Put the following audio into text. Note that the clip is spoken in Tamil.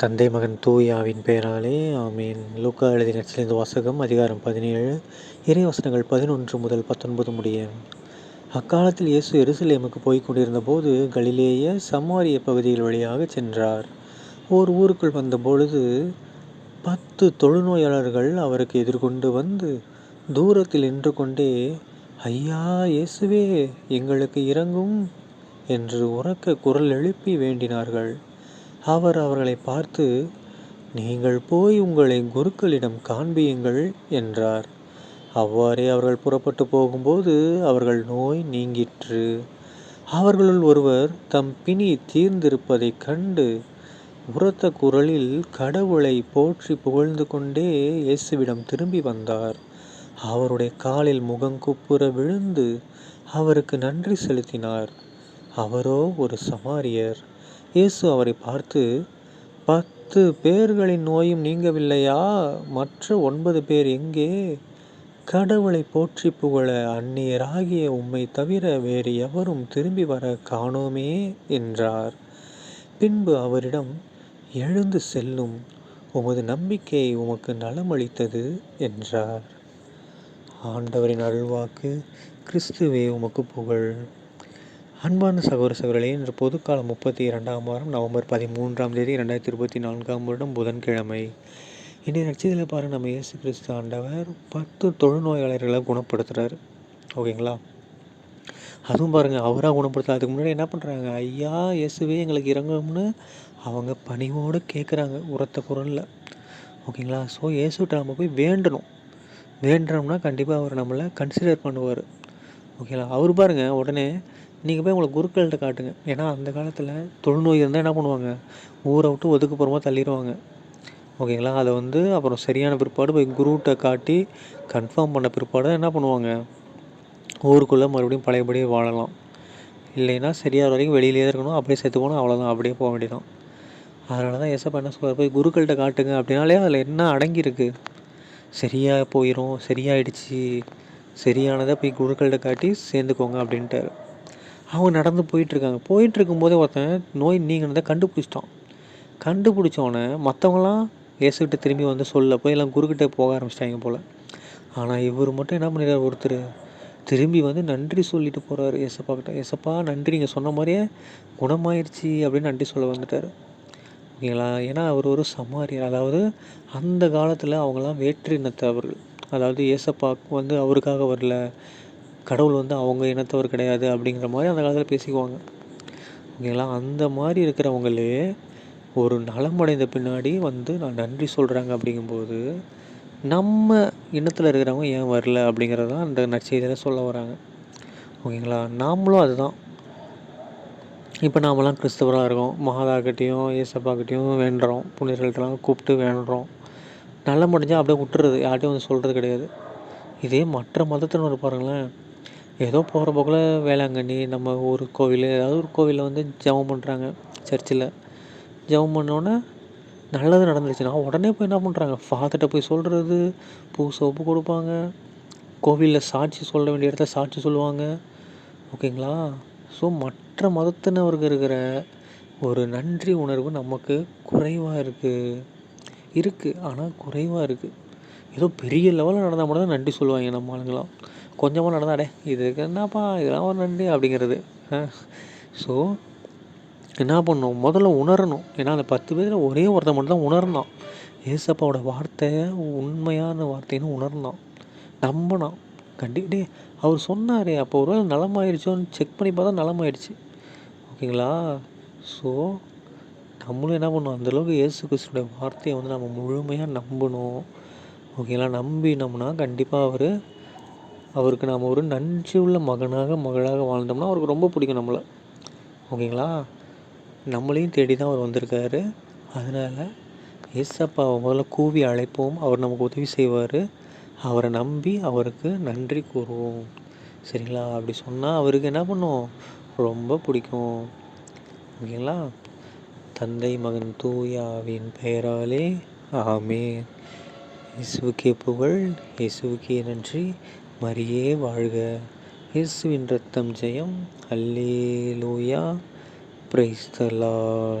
தந்தை மகன் தூயாவின் பெயராலே ஆமீன். லூக்கா எழுதின நச்சிலிருந்து வாசகம் அதிகாரம் பதினேழு. இறைவசனங்கள் பதினொன்று முதல் பத்தொன்பது முடிய. அக்காலத்தில் இயேசு எருசலேமுக்கு போய்க் கொண்டிருந்த போது கலிலேய சமாரிய பகுதியில் வழியாக சென்றார். ஓர் ஊருக்குள் வந்த பொழுது பத்து தொழுநோயாளர்கள் அவருக்கு எதிர்கொண்டு வந்து தூரத்தில் நின்று கொண்டே ஐயா இயேசுவே எங்களுக்கு இறங்கும் என்று உறக்க குரல் எழுப்பி வேண்டினார்கள். அவர் அவர்களை பார்த்து நீங்கள் போய் உங்களை குருக்களிடம் காண்பியுங்கள் என்றார். அவ்வாறே அவர்கள் புறப்பட்டு போகும்போது அவர்கள் நோய் நீங்கிற்று. அவர்களுள் ஒருவர் தம் பிணி தீர்ந்திருப்பதைக் கண்டு உரத்த குரலில் கடவுளை போற்றி புகழ்ந்து கொண்டே இயேசுவிடம் திரும்பி வந்தார். அவருடைய காலில் முகங்குப்புற விழுந்து அவருக்கு நன்றி செலுத்தினார். அவரோ ஒரு சமாரியர். இயேசு அவரை பார்த்து பத்து பேர்களின் நோயும் நீங்கவில்லையா? மற்ற ஒன்பது பேர் எங்கே? கடவுளை போற்றி புகழ அந்நியராகிய உம்மை தவிர வேறு எவரும் திரும்பி வர காணோமே என்றார். பின்பு அவரிடம் எழுந்து செல்லும். உமது நம்பிக்கை உமக்கு நலமளித்தது என்றார். ஆண்டவரின் அருள்வாக்கு கிறிஸ்துவே உமக்கு புகழ். அன்பான சகோதர சகோதரிகளே இன்று பொதுக்காலம் முப்பத்தி இரண்டாம் வாரம் நவம்பர் பதிமூன்றாம் தேதி ரெண்டாயிரத்தி இருபத்தி நான்காம் வருடம் புதன்கிழமை. இன்றைய நட்சத்திரத்தில் பாரு நம்ம இயேசு கிறிஸ்து ஆண்டவர் பத்து தொழுநோயாளர்களை குணப்படுத்துகிறார் ஓகேங்களா? அதுவும் பாருங்கள் அவராக குணப்படுத்தாதுக்கு முன்னாடி என்ன பண்ணுறாங்க ஐயா இயேசுவே எங்களுக்கு இறங்கும்னு அவங்க பணிவோடு கேட்குறாங்க உரத்த குரலில். ஓகேங்களா? ஸோ இயேசுகிட்ட நம்ம போய் வேண்டணும். வேண்டுறோம்னா கண்டிப்பாக அவர் நம்மளை கன்சிடர் பண்ணுவார். ஓகேங்களா? அவர் பாருங்கள் உடனே நீங்கள் போய் உங்களை குருக்கள்கிட்ட காட்டுங்க. ஏன்னா அந்த காலத்தில் தொழுநோய் இருந்தால் என்ன பண்ணுவாங்க? ஊரை விட்டு ஒதுக்குப்புறமா தள்ளிடுவாங்க ஓகேங்களா? அதை வந்து அப்புறம் சரியான பிற்பாடு போய் குருகிட்ட காட்டி கன்ஃபார்ம் பண்ண பிற்பாடு என்ன பண்ணுவாங்க? ஊருக்குள்ளே மறுபடியும் பழையபடி வாழலாம். இல்லைன்னா சரியாக வரைக்கும் வெளியிலே இருக்கணும். அப்படியே செத்து போனால் அவ்வளோதான் அப்படியே போக வேண்டியதான் அதனால தான் எசப்பா என்ன சொல்கிறார் போய் குருக்கள்கிட்ட காட்டுங்க. அப்படின்னாலே அதில் என்ன அடங்கியிருக்கு? சரியாக போயிடும் சரியாயிடுச்சு. சரியானதை போய் குருக்கள்கிட்ட காட்டி சேர்ந்துக்கோங்க அப்படின்ட்டார். அவங்க நடந்து போயிட்டுருக்காங்க. போயிட்டுருக்கும்போதே ஒருத்தன் நோய் நீங்கினதை கண்டுபிடிச்சிட்டான். கண்டுபிடிச்சோன்னே மற்றவங்களாம் ஏசுக்கிட்ட திரும்பி வந்து சொல்ல போய் எல்லாம் குருக்கிட்ட போக ஆரம்பிச்சிட்டாங்க போல். ஆனால் இவர் மட்டும் என்ன பண்ணிடுறார் ஒருத்தர் திரும்பி வந்து நன்றி சொல்லிட்டு போகிறார் ஏசப்பா கிட்ட. ஏசப்பா நன்றி. நீங்கள் சொன்ன மாதிரியே குணமாயிருச்சு அப்படின்னு நன்றி சொல்ல வந்துட்டார். ஓகேங்களா? ஏன்னா அவர் ஒரு சமாரியர். அதாவது அந்த காலத்தில் அவங்களாம் வேற்றினத்தவர்கள் அதாவது ஏசப்பா வந்து அவருக்காக வரல. கடவுள் வந்து அவங்க இனத்தவர் கிடையாது அப்படிங்கிற மாதிரி அந்த காலத்தில் பேசிக்குவாங்க. ஓகேங்களா? அந்த மாதிரி இருக்கிறவங்களே ஒரு நலமடைந்த பின்னாடி வந்து நான் நன்றி சொல்கிறாங்க அப்படிங்கும்போது நம்ம இனத்தில் இருக்கிறவங்க ஏன் வரல அப்படிங்கிறது தான் அந்த நற்செய்தியில் சொல்ல வராங்க. ஓகேங்களா? நாமளும் அதுதான். இப்போ நாமெல்லாம் கிறிஸ்தவராக இருக்கோம். மகாதாக்கிட்டையும் ஏசப்பாக்கிட்டையும் வேண்டுறோம். புனிதர்கள்ட்டெல்லாம் கூப்பிட்டு வேண்டுறோம். நல்ல முடிஞ்சால் அப்படியே விட்டுறது. யார்ட்டையும் வந்து சொல்கிறது கிடையாது. இதே மற்ற மதத்தினர் பாருங்களேன். ஏதோ போகிற போக்கில் வேளாங்கண்ணி நம்ம ஊர் கோவில் ஏதாவது ஒரு கோவிலில் வந்து ஜெபம் பண்ணுறாங்க சர்ச்சில் ஜெபம் பண்ணோன்னே நல்லது நடந்துருச்சுன்னா உடனே போய் என்ன பண்ணுறாங்க ஃபாதர்கிட்ட போய் சொல்கிறது பூ சோப்பு கொடுப்பாங்க கோவிலில் சாட்சி சொல்ல வேண்டிய இடத்துல சாட்சி சொல்லுவாங்க. ஓகேங்களா? ஸோ மற்ற மதத்தினவர்கள் இருக்கிற ஒரு நன்றி உணர்வு நமக்கு குறைவாக இருக்குது இருக்குது ஆனால் குறைவாக இருக்குது ஏதோ பெரிய லெவலில் நடந்தால் மட்டும் தான் நன்றி சொல்லுவாங்க நம்ம ஆளுங்களாம் கொஞ்சமாக நடந்தாடே இதுக்கு என்னப்பா இதெல்லாம் ஒரு நண்டு அப்படிங்கிறது. ஸோ என்ன பண்ணணும்? முதல்ல உணரணும். ஏன்னா அந்த பத்து பேரில் ஒரே ஒருத்தன் மட்டும் தான் உணர்ந்தான். ஏசப்பாவோட வார்த்தை உண்மையான வார்த்தைன்னு உணர்ந்தான். நம்பினான். கண்டிப்பே அவர் சொன்னார் அப்போ ஒரு வேளை நலமாயிடுச்சோன்னு செக் பண்ணி பார்த்தா நலமாயிடுச்சு ஓகேங்களா? ஸோ நம்மளும் என்ன பண்ணணும்? அந்தளவுக்கு இயேசு கிறிஸ்துடைய வார்த்தையை வந்து நம்ம முழுமையாக நம்பணும். ஓகேங்களா? நம்பினோம்னா கண்டிப்பாக அவர் அவருக்கு நாம் ஒரு நன்றி உள்ள மகனாக மகளாக வாழ்ந்தோம்னா அவருக்கு ரொம்ப பிடிக்கும் நம்மளை. ஓகேங்களா? நம்மளையும் தேடி தான் அவர் வந்திருக்காரு. அதனால் ஏசப்பாவை முதல்ல கூவி அழைப்போம். அவர் நமக்கு உதவி செய்வார். அவரை நம்பி அவருக்கு நன்றி கூறுவோம். சரிங்களா? அப்படி சொன்னால் அவருக்கு என்ன பண்ணும் ரொம்ப பிடிக்கும். ஓகேங்களா? தந்தை மகன் தூயாவின் பெயராலே ஆமே இயேசுவுக்கே புகழ் இயேசுவுக்கே நன்றி. மரியே வாழ்க. இயேசுவின் ரத்தம் ஜெயம். அல்லேலூயா. பிரைஸ்தலா